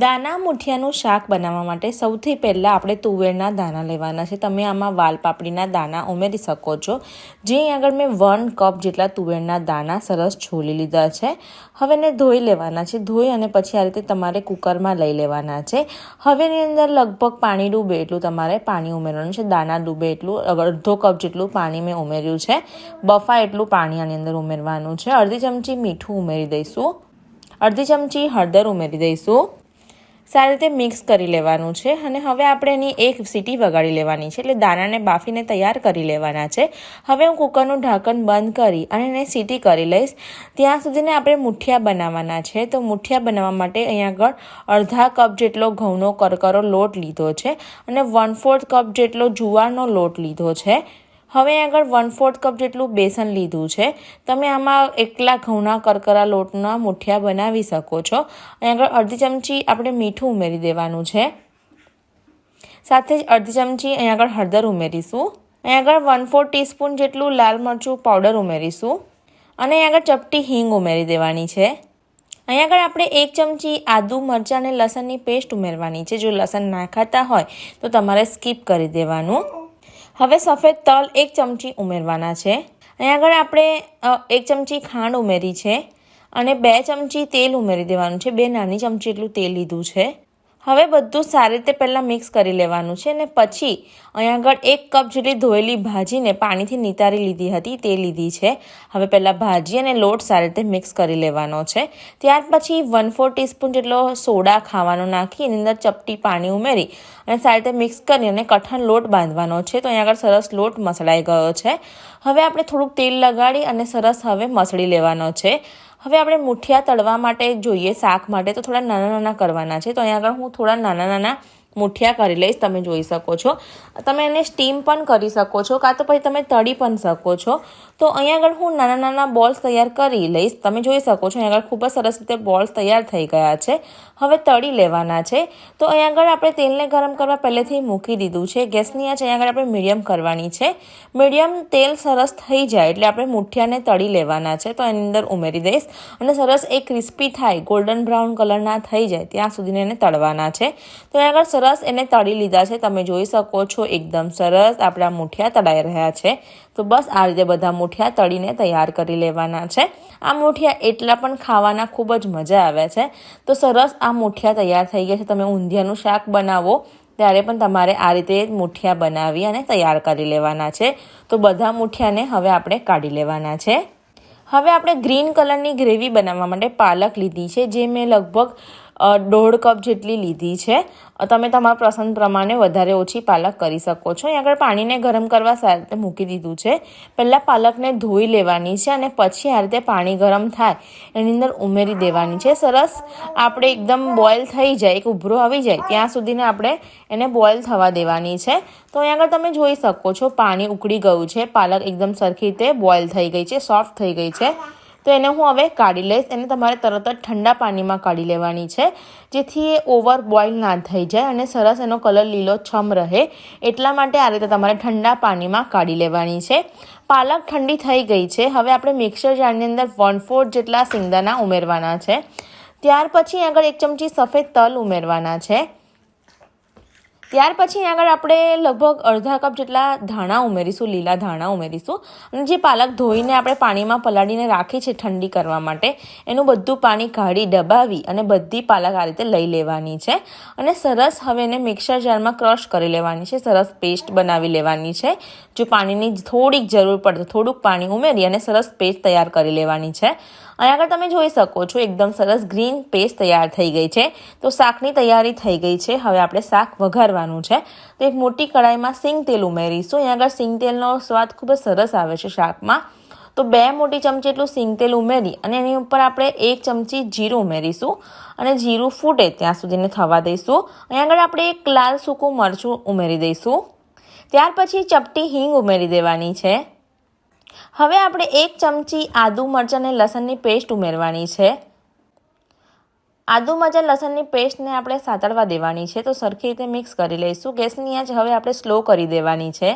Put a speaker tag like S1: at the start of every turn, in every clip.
S1: દાના મુઠિયાનું શાક બનાવવા માટે સૌથી પહેલાં આપણે તુવેરના દાણા લેવાના છે. તમે આમાં વાલ પાપડીના દાણા ઉમેરી શકો છો. જે આગળ મેં વન કપ જેટલા તુવેરના દાણા સરસ છોલી લીધા છે. હવે એને ધોઈ લેવાના છે. ધોઈ અને પછી આ રીતે તમારે કુકરમાં લઈ લેવાના છે. હવે એની અંદર લગભગ પાણી ડૂબે એટલું તમારે પાણી ઉમેરવાનું છે. દાણા ડૂબે એટલું અડધો કપ જેટલું પાણી મેં ઉમેર્યું છે. બફા એટલું પાણી આની અંદર ઉમેરવાનું છે. અડધી ચમચી મીઠું ઉમેરી દઈશું. અડધી ચમચી હળદર ઉમેરી દઈશું. સારી રીતે મિક્સ કરી લેવાનું છે અને હવે આપણે એની એક સીટી વગાડી લેવાની છે એટલે દાણાને બાફીને તૈયાર કરી લેવાના છે. હવે હું કુકરનું ઢાંકણ બંધ કરી અને એને સીટી કરી લઈશ. ત્યાં સુધીને આપણે મુઠિયા બનાવવાના છે. તો મુઠિયા બનાવવા માટે અહીંયા આગળ અડધા કપ જેટલો ઘઉંનો કરકરો લોટ લીધો છે અને વન ફોર્થ કપ જેટલો જુવારનો લોટ લીધો છે. હવે આગળ વન ફોર્થ કપ જેટલું બેસન લીધું છે, તમે આમાં એકલા ઘઉંના કરકરા લોટના મુઠિયા બનાવી શકો છો. અહીં આગળ અડધી ચમચી આપણે મીઠું ઉમેરી દેવાનું છે. સાથે જ અડધી ચમચી અહીં આગળ હળદર ઉમેરીશું. અહીં આગળ વન ફોર ટીસ્પૂન જેટલું લાલ મરચું પાવડર ઉમેરીશું. અને અહીં આગળ ચપટી હિંગ ઉમેરી દેવાની છે. અહીં આગળ આપણે એક ચમચી આદુ મરચાં અને લસણની પેસ્ટ ઉમેરવાની છે. જો લસણ ના ખાતા હોય તો તમારે સ્કીપ કરી દેવાનું. હવે સફેદ તલ એક ચમચી ઉમેરવાના છે. અહીં આગળ આપણે એક ચમચી ખાંડ ઉમેરી છે અને બે ચમચી તેલ ઉમેરી દેવાનું છે. બે નાની ચમચી એટલું તેલ લીધું છે. હવે બધું સારી રીતે પહેલાં મિક્સ કરી લેવાનું છે અને પછી અહીંયા આગળ એક કપ જેટલી ધોયેલી ભાજીને પાણીથી નિતારી લીધી હતી તે લીધી છે. હવે પહેલાં ભાજી અને લોટ સારી રીતે મિક્સ કરી લેવાનો છે. ત્યાર પછી વન ફોર ટીસ્પૂન જેટલો સોડા ખાવાનો નાખી એની અંદર ચપટી પાણી ઉમેરી અને સારી રીતે મિક્સ કરી અને કઠણ લોટ બાંધવાનો છે. તો અહીંયા આગળ સરસ લોટ મસળાઈ ગયો છે. હવે આપણે થોડુંક તેલ લગાડી અને સરસ હવે મસળી લેવાનો છે. હવે આપણે મુઠિયા તળવા માટે જોઈએ શાક માટે તો થોડા નાના નાના કરવાના છે. તો અહીં આગળ હું થોડા નાના નાના મુઠિયા કરી લઈશ, તમે જોઈ શકો છો. તમે એને સ્ટીમ પણ કરી શકો છો, કાં તો પછી તમે તળી પણ શકો છો. તો અહીંયા આગળ હું નાના નાના બોલ્સ તૈયાર કરી લઈશ. તમે જોઈ શકો છો અહીંયા આગળ ખૂબ જ સરસ રીતે બોલ્સ તૈયાર થઈ ગયા છે. હવે તળી લેવાના છે. તો અહીં આગળ આપણે તેલને ગરમ કરવા પહેલેથી મૂકી દીધું છે. ગેસની આંચ અહીંયા આગળ આપણે મીડિયમ કરવાની છે. મીડિયમ તેલ સરસ થઈ જાય એટલે આપણે મુઠિયાને તળી લેવાના છે. તો એની અંદર ઉમેરી દઈશ અને સરસ એ ક્રિસ્પી થાય ગોલ્ડન બ્રાઉન કલરના થઈ જાય, ત્યાં સુધીને એને તળવાના છે. તો અહીંયા આગળ સરસ એને તળી લીધા છે. તમે જોઈ શકો છો, એકદમ સરસ આપણા મૂઠિયા તળાઈ રહ્યા છે. તો બસ આ રીતે બધા મૂઠિયા તળીને તૈયાર કરી લેવાના છે. આ મૂઠિયા એટલા પણ ખાવાના ખૂબ જ મજા આવે છે. તો સરસ આ મૂઠિયા તૈયાર થઈ ગયા છે. તમે ઊંધિયાનું શાક બનાવો, ત્યારે પણ તમારે આ રીતે મૂઠિયા બનાવી અને તૈયાર કરી લેવાના છે. તો બધા મૂઠિયાને હવે આપણે કાઢી લેવાના છે. હવે આપણે ગ્રીન કલરની ગ્રેવી બનાવવા માટે પાલક લીધી છે, જે મેં લગભગ દોઢ કપ જેટલી લીધી છે. તમે તમારા પસંદ પ્રમાણે વધારે ઓછી પાલક કરી શકો છો. અહીં આગળ પાણીને ગરમ કરવા સારી રીતે મૂકી દીધું છે. પહેલાં પાલકને ધોઈ લેવાની છે અને પછી આ રીતે પાણી ગરમ થાય એની અંદર ઉમેરી દેવાની છે. સરસ આપણે એકદમ બોઇલ થઈ જાય, એક ઉભરો આવી જાય, ત્યાં સુધીને આપણે એને બોઇલ થવા દેવાની છે. તો અહીં આગળ તમે જોઈ શકો છો, પાણી ઉકળી ગયું છે. પાલક એકદમ સરખી રીતે બોઇલ થઈ ગઈ છે, સોફ્ટ થઈ ગઈ છે. તો એને હું હવે કાઢી લઈશ. એને તમારે તરત જ ઠંડા પાણીમાં કાઢી લેવાની છે, જેથી એ ઓવર બોઇલ ના થઈ જાય અને સરસ એનો કલર લીલો છમ રહે. એટલા માટે આ રીતે તમારે ઠંડા પાણીમાં કાઢી લેવાની છે. પાલક ઠંડી થઈ ગઈ છે. હવે આપણે મિક્સર જારની અંદર વન ફોર્થ જેટલા સિંગદાણા ઉમેરવાના છે. ત્યાર પછી આગળ એક ચમચી સફેદ તલ ઉમેરવાના છે. ત્યાર પછી આગળ આપણે લગભગ અડધા કપ જેટલા ધાણા ઉમેરીશું, લીલા ધાણા ઉમેરીશું. અને જે પાલક ધોઈને આપણે પાણીમાં પલાળીને રાખી છે ઠંડી કરવા માટે, એનું બધું પાણી કાઢી દબાવી અને બધી પાલક આ રીતે લઈ લેવાની છે. અને સરસ હવે એને મિક્સર જારમાં ક્રશ કરી લેવાની છે, સરસ પેસ્ટ બનાવી લેવાની છે. જો પાણીની થોડીક જરૂર પડે થોડુંક પાણી ઉમેરી અને સરસ પેસ્ટ તૈયાર કરી લેવાની છે. અહીં આગળ તમે જોઈ શકો છો, એકદમ સરસ ગ્રીન પેસ્ટ તૈયાર થઈ ગઈ છે. તો શાકની તૈયારી થઈ ગઈ છે. હવે આપણે શાક વઘારવાનું છે. તો એક મોટી કડાઈમાં સિંગ તેલ ઉમેરીશું. અહીંયા આગળ સિંગ તેલનો સ્વાદ ખૂબ જ સરસ આવે છે શાકમાં. તો બે મોટી ચમચી એટલું સિંગ તેલ ઉમેરી અને એની ઉપર આપણે એક ચમચી જીરું ઉમેરીશું અને જીરું ફૂટે ત્યાં સુધીને થવા દઈશું. અહીં આગળ આપણે એક લાલ સૂકું મરચું ઉમેરી દઈશું. ત્યાર પછી ચપટી હિંગ ઉમેરી દેવાની છે. હવે આપણે એક ચમચી આદુ મરચાં અને લસણની પેસ્ટ ઉમેરવાની છે. આદુ મરચાં લસણની પેસ્ટને આપણે સાતળવા દેવાની છે, તો સરખી રીતે મિક્સ કરી લઈશું. ગેસની આંચ હવે આપણે સ્લો કરી દેવાની છે.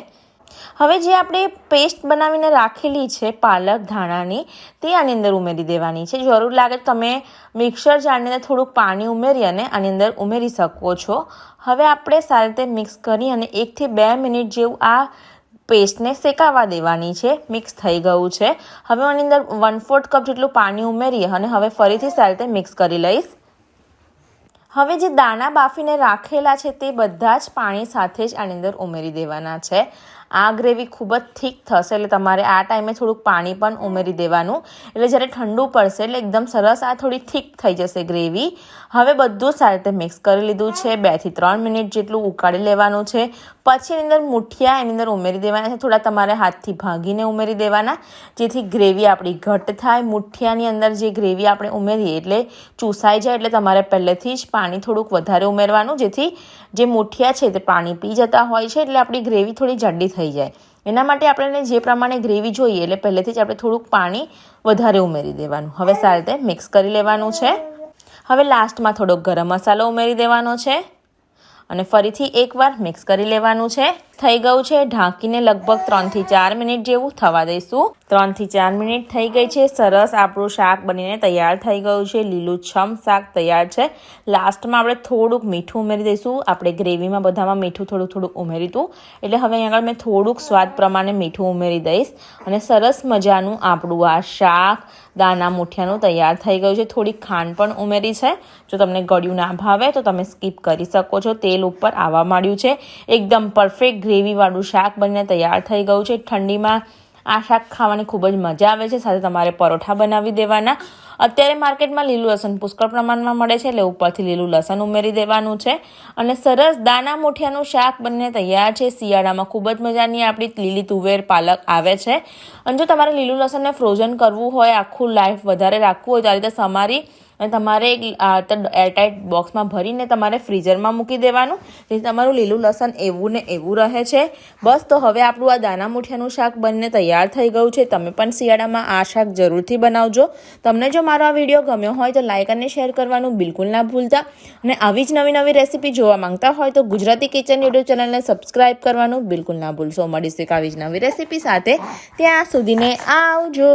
S1: હવે જે આપણે પેસ્ટ બનાવીને રાખેલી છે, પાલક, ધાણાની, તે આની અંદર ઉમેરી દેવાની છે. જરૂર લાગે તમે મિક્સર જાળની અંદર થોડુંક પાણી ઉમેરી અને આની અંદર ઉમેરી શકો છો. હવે આપણે સારી રીતે મિક્સ કરી અને એકથી બે મિનિટ જેવું આ પેસ્ટને શેકાવા દેવાની છે. મિક્સ થઈ ગયું છે. હવે આની અંદર વન ફોર્થ કપ જેટલું પાણી ઉમેરીએ અને હવે ફરીથી સારી રીતે મિક્સ કરી લઈશ. હવે જે દાણા બાફીને રાખેલા છે તે બધા જ પાણી સાથે જ આની અંદર ઉમેરી દેવાના છે. આ ગ્રેવી ખૂબ જ થીક થશે એટલે તમારે આ ટાઈમે થોડુંક પાણી પણ ઉમેરી દેવાનું. એટલે જ્યારે ઠંડુ પડશે એટલે એકદમ સરસ આ થોડી થીક થઈ જશે ગ્રેવી. હવે બધું સારી રીતે મિક્સ કરી લીધું છે. બેથી ત્રણ મિનિટ જેટલું ઉકાળી લેવાનું છે. પછી એની અંદર મુઠિયા એની અંદર ઉમેરી દેવાના છે. થોડા તમારે હાથથી ભાગીને ઉમેરી દેવાના. જેથી ગ્રેવી આપણી ઘટ થાય. મુઠિયાની અંદર જે ગ્રેવી આપણે ઉમેરીએ એટલે ચૂસાઈ જાય એટલે તમારે પહેલેથી જ પાણી થોડુંક વધારે ઉમેરવાનું, જેથી જે મુઠિયા છે તે પાણી પી જતા હોય છે, એટલે આપણી ગ્રેવી થોડી જાડી થઈ જાય. એના માટે આપણને જે પ્રમાણે ગ્રેવી જોઈએ, એટલે પહેલેથી જ આપણે થોડુંક પાણી વધારે ઉમેરી દેવાનું. હવે સારી રીતે મિક્સ કરી લેવાનું છે. હવે લાસ્ટમાં થોડોક ગરમ મસાલો ઉમેરી દેવાનો છે. અને ફરીથી એકવાર મિક્સ કરી લેવાનું છે. થઈ ગયું છે. ઢાંકીને લગભગ ત્રણથી ચાર મિનિટ જેવું થવા દઈશું. ત્રણથી ચાર મિનિટ થઈ ગઈ છે. સરસ આપણું શાક બનીને તૈયાર થઈ ગયું છે. લીલુંછમ શાક તૈયાર છે. લાસ્ટમાં આપણે થોડુંક મીઠું ઉમેરી દઈશું. આપણે ગ્રેવીમાં બધામાં મીઠું થોડું થોડું ઉમેરી હતું એટલે હવે અહીં આગળ મેં થોડુંક સ્વાદ પ્રમાણે મીઠું ઉમેરી દઈશ. અને સરસ મજાનું આપણું આ શાક દાના મુઠિયાનું તૈયાર થઈ ગયું છે. થોડીક ખાંડ પણ ઉમેરી છે. જો તમને ગળ્યું ના ભાવે તો તમે સ્કીપ કરી શકો છો. તેલ ઉપર આવવા માંડ્યું છે. એકદમ પરફેક્ટ ગ્રેવીવાળું શાક બનીને તૈયાર થઈ ગયું છે. ઠંડીમાં આ શાક ખાવાની ખૂબ જ મજા આવે છે. સાથે તમારે પરોઠા બનાવી દેવાના. અત્યારે માર્કેટમાં લીલું લસણ પુષ્કળ પ્રમાણમાં મળે છે, એટલે ઉપરથી લીલું લસણ ઉમેરી દેવાનું છે. અને સરસ દાના મોઠિયાનું શાક બંને તૈયાર છે. શિયાળામાં ખૂબ જ મજાની આપણી લીલી તુવેર પાલક આવે છે. અને જો તમારે લીલું લસણને ફ્રોઝન કરવું હોય, આખું લાઈફ વધારે રાખવું હોય, તો આ રીતે સમારી અને તમારે એક એરટાઇટ બોક્સમાં ભરીને તમારે ફ્રીઝરમાં મૂકી દેવાનું. જેથી તમારું લીલું લસણ એવું ને એવું રહે છે. બસ, તો હવે આપણું આ દાના મુઠિયાનું શાક બનીને તૈયાર થઈ ગયું છે. તમે પણ શિયાળામાં આ શાક જરૂરથી બનાવજો. તમને જો મારો આ વીડિયો ગમ્યો હોય તો લાઇક અને શેર કરવાનું બિલકુલ ના ભૂલતા. અને આવી જ નવી નવી રેસીપી જોવા માંગતા હોય તો ગુજરાતી કિચન યુટ્યુબ ચેનલને સબસ્ક્રાઇબ કરવાનું બિલકુલ ના ભૂલશો. મળીશું આવી જ નવી રેસીપી સાથે. ત્યાં સુધીને આવજો.